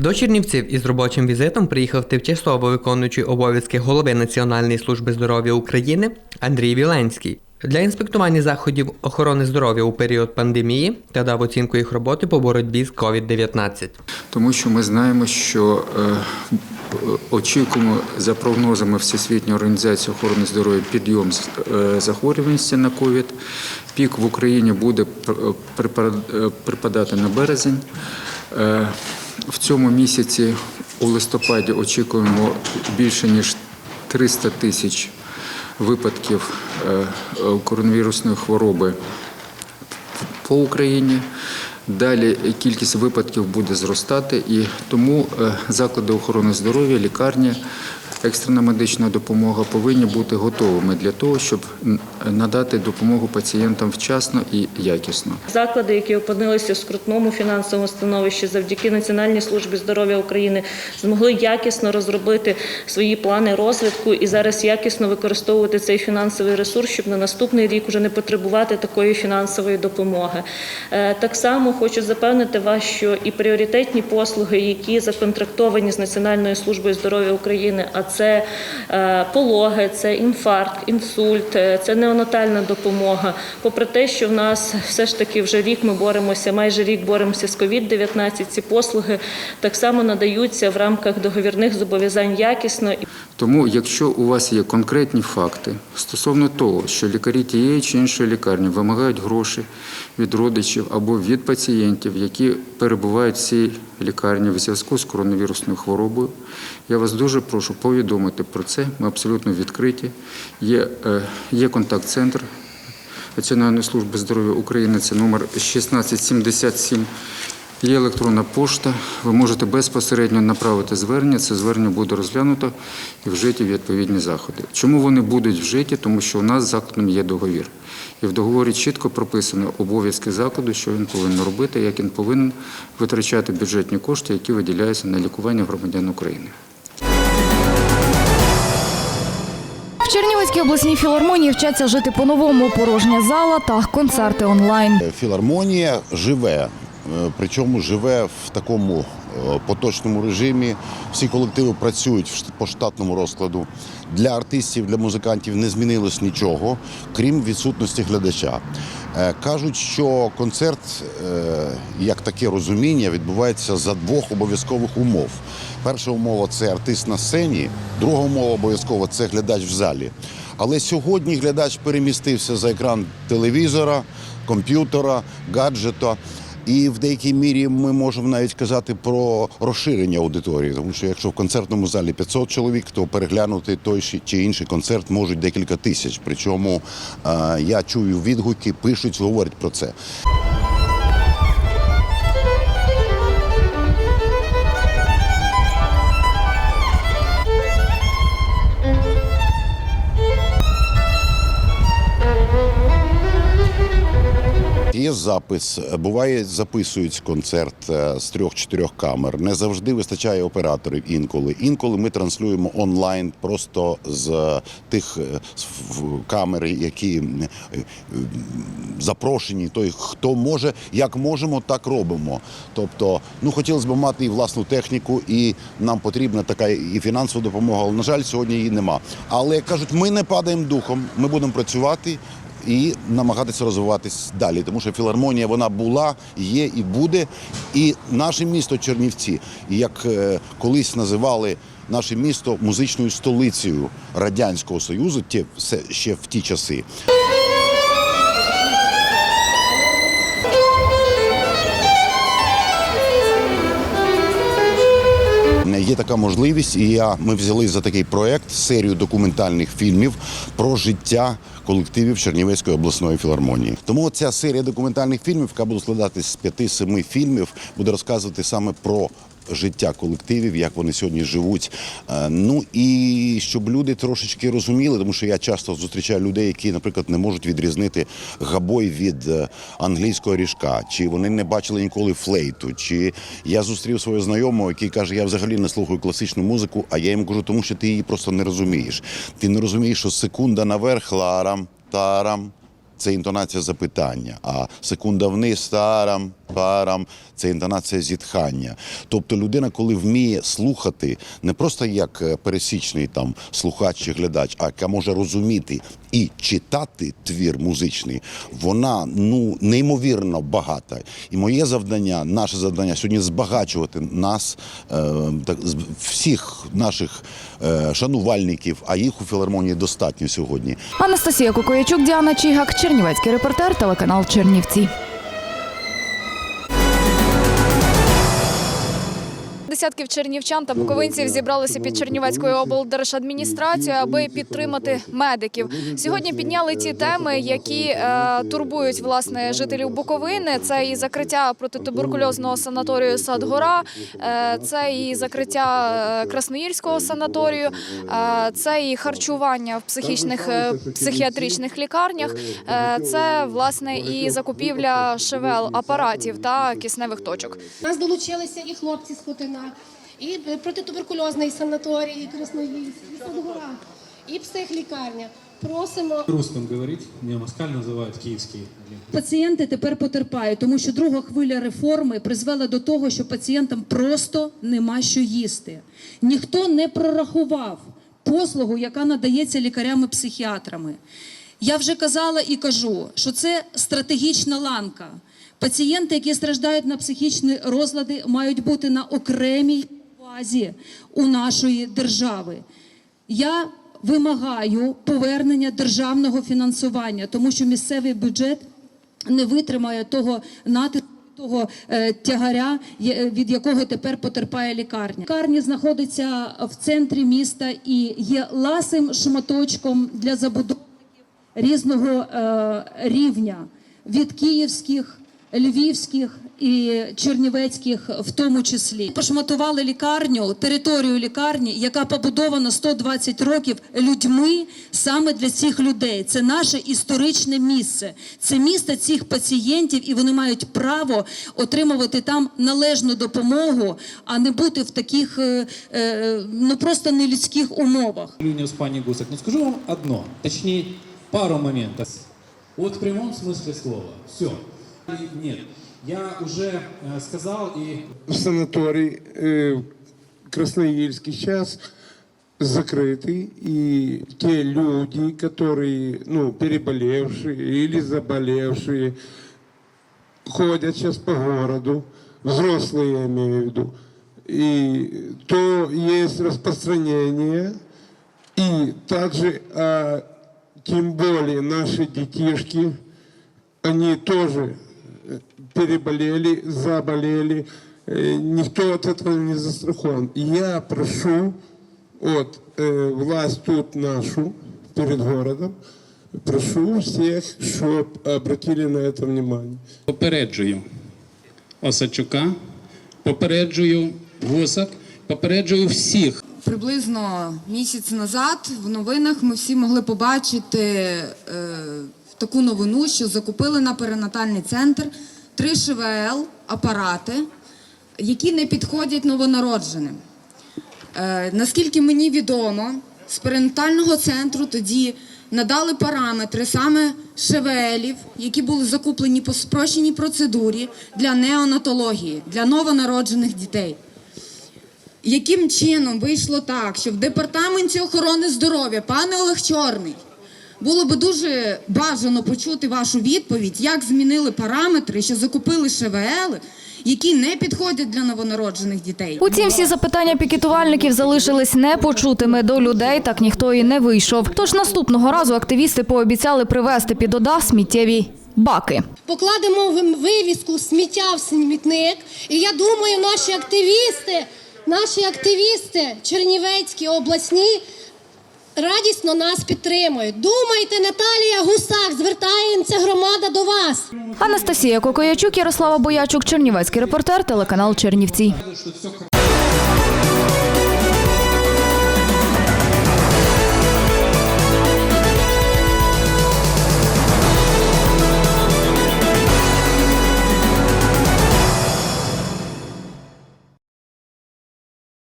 До Чернівців із робочим візитом приїхав тимчасово виконуючий обов'язки голови Національної служби здоров'я України Андрій Віленський. Для інспектування заходів охорони здоров'я у період пандемії та дав оцінку їх роботи по боротьбі з COVID-19. Тому що ми знаємо, що е, очікуємо за прогнозами Всесвітньої організації охорони здоров'я підйом е, захворюваності на ковід. Пік в Україні буде е, припадати на березень. В цьому місяці у листопаді очікуємо більше ніж 300 тисяч випадків е, коронавірусної хвороби по Україні. Далі кількість випадків буде зростати, і тому е, заклади охорони здоров'я, лікарні, екстрена медична допомога повинні бути готовими для того, щоб надати допомогу пацієнтам вчасно і якісно. Заклади, які опинилися в скрутному фінансовому становищі, завдяки Національній службі здоров'я України змогли якісно розробити свої плани розвитку і зараз якісно використовувати цей фінансовий ресурс, щоб на наступний рік вже не потребувати такої фінансової допомоги. Е, Так само хочу запевнити вас, що і пріоритетні послуги, які законтрактовані з Національною службою здоров'я України, а це е, пологи, це інфаркт, інсульт, е, це неонатальна допомога. Попри те, що в нас все ж таки вже рік ми боремося, майже рік боремося з COVID-19, ці послуги так само надаються в рамках договірних зобов'язань якісно. Тому, якщо у вас є конкретні факти стосовно того, що лікарі тієї чи іншої лікарні вимагають гроші від родичів або від пацієнтів, які перебувають в цій лікарні в зв'язку з коронавірусною хворобою, я вас дуже прошу повідомити про це. Ми абсолютно відкриті. Є, е, є контакт-центр Національної служби здоров'я України, це номер 1677. Є електронна пошта. Ви можете безпосередньо направити звернення. Це звернення буде розглянуто і вжиті відповідні заходи. Чому вони будуть вжиті? Тому що у нас з закладом є договір. І в договорі чітко прописано обов'язки закладу, що він повинен робити, як він повинен витрачати бюджетні кошти, які виділяються на лікування громадян України. Чернівецькій обласній філармонії вчаться жити по-новому. Порожня зала та концерти онлайн. Філармонія живе, е, причому живе в такому е, поточному режимі. Всі колективи працюють по штатному розкладу. Для артистів, для музикантів не змінилось нічого, крім відсутності глядача. Е, Кажуть, що концерт, е, як таке розуміння, відбувається за двох обов'язкових умов. Перша умова це артист на сцені, друга умова обов'язково це глядач в залі. Але сьогодні глядач перемістився за екран телевізора, комп'ютера, гаджета. І в деякій мірі ми можемо навіть казати про розширення аудиторії, тому що якщо в концертному залі 500 чоловік, то переглянути той чи- інший концерт можуть декілька тисяч. Причому е, я чую відгуки, пишуть, говорять про це. Запис, буває, записують концерт е, з трьох-чотирьох камер. Не завжди вистачає операторів інколи. Інколи ми транслюємо онлайн просто з тих е, камер, які е, е, запрошені. Той, хто може, як можемо, так робимо. Тобто, ну хотілося б мати і власну техніку, і нам потрібна така і фінансова допомога. Але, на жаль, сьогодні її нема. Але кажуть, ми не падаємо духом, ми будемо працювати і намагатися розвиватись далі, тому що філармонія вона була, є і буде. І наше місто Чернівці, як е, колись називали наше місто музичною столицею радянського союзу, ті все ще в ті часи. Є така можливість, і я ми взяли за такий проект серію документальних фільмів про життя колективів Чернівецької обласної філармонії. Тому ця серія документальних фільмів, яка буде складатися з п'яти-семи фільмів, буде розказувати саме про життя колективів, як вони сьогодні живуть. Е, Ну і щоб люди трошечки розуміли, тому що я часто зустрічаю людей, які, наприклад, не можуть відрізнити габой від е, англійського ріжка, чи вони не бачили ніколи флейту. Чи я зустрів свого знайомого, який каже, я взагалі не слухаю класичну музику, а я йому кажу, тому що ти її просто не розумієш. Ти не розумієш, що секунда наверх ларам, тарам. Це інтонація запитання, а секунда вниз тарам, парам, це інтонація зітхання. Тобто людина, коли вміє слухати, не просто як е, пересічний там слухач чи глядач, а яка може розуміти і читати твір музичний, вона ну неймовірно багата. І моє завдання, наше завдання сьогодні збагачувати нас, е, так, всіх наших е, шанувальників, а їх у філармонії достатньо сьогодні. Анастасія Кукоячук, Діана Чігак, Чернівецький репортер, телеканал Чернівці. Десятків чернівчан та буковинців зібралися під Чернівецькою облдержадміністрацією, аби підтримати медиків. Сьогодні підняли ті теми, які е, турбують власне жителів Буковини. Це і закриття протитуберкульозного санаторію Садгора, е, це і закриття е, Красноїрського санаторію, е, це і харчування в психічних е, психіатричних лікарнях. е, Це власне і закупівля ШВЛ апаратів та кисневих точок. У нас долучилися і хлопці з Хотина, і протитуберкульозний санаторій, і Красноїльськ, і Садгора, і психлікарня. Просимо русском говорить, меня москаль называют киевский. Пацієнти тепер потерпають, тому що друга хвиля реформи призвела до того, що пацієнтам просто нема що їсти. Ніхто не прорахував послугу, яка надається лікарями-психіатрами. Я вже казала і кажу, що це стратегічна ланка. Пацієнти, які страждають на психічні розлади, мають бути на окремій базі у нашої держави. Я вимагаю повернення державного фінансування, тому що місцевий бюджет не витримає того натиску. Того е, тягаря, від якого тепер потерпає лікарня. Лікарня знаходиться в центрі міста і є ласим шматочком для забудовників різного е, рівня від київських, львівських і чернівецьких, в тому числі. Пошматували лікарню, територію лікарні, яка побудована 120 років людьми саме для цих людей. Це наше історичне місце. Це місце цих пацієнтів, і вони мають право отримувати там належну допомогу, а не бути в таких е, е, ну просто нелюдських умовах. Люнес пани Гусак. Но скажу вам одно, точнее пару моментов. Вот в прямом смысле слова. Все. Нет, я уже э, сказал и санаторий э, Красноельский сейчас закрытый, и те люди, которые, ну, переболевшие или заболевшие, ходят сейчас по городу, взрослые я имею в виду, и то есть распространение, и также, а, тем более наши детишки, они тоже переболели, заболели, э, никто от этого не застрахован. Я прошу от э, власть тут нашу перед городом, прошу всех, чтобы обратили на это внимание. Попереджую Осадчука, попереджую Гусак, попереджую всіх. Приблизно місяць назад в новинах ми всі могли побачити е, таку новину, що закупили на перинатальний центр три ШВЛ апарати, які не підходять новонародженим. Е, наскільки мені відомо, з перинатального центру тоді надали параметри саме ШВЛів, які були закуплені по спрощеній процедурі для неонатології, для новонароджених дітей. Яким чином вийшло так, що в департаменті охорони здоров'я, пане Олег Чорний, було би дуже бажано почути вашу відповідь, як змінили параметри, що закупили ШВЛ, які не підходять для новонароджених дітей. Утім, всі запитання пікетувальників залишились непочутими. До людей так ніхто і не вийшов. Тож наступного разу активісти пообіцяли привезти під ОДА сміттєві баки. покладемо ви- вивіску сміття в смітник. І я думаю, наші активісти, наші активісти Чернівецькі обласні радісно нас підтримують. Думайте, Наталія Гусак, звертається громада до вас. Анастасія Кокоячук, Ярослава Боячук, Чернівецький репортер, телеканал Чернівці.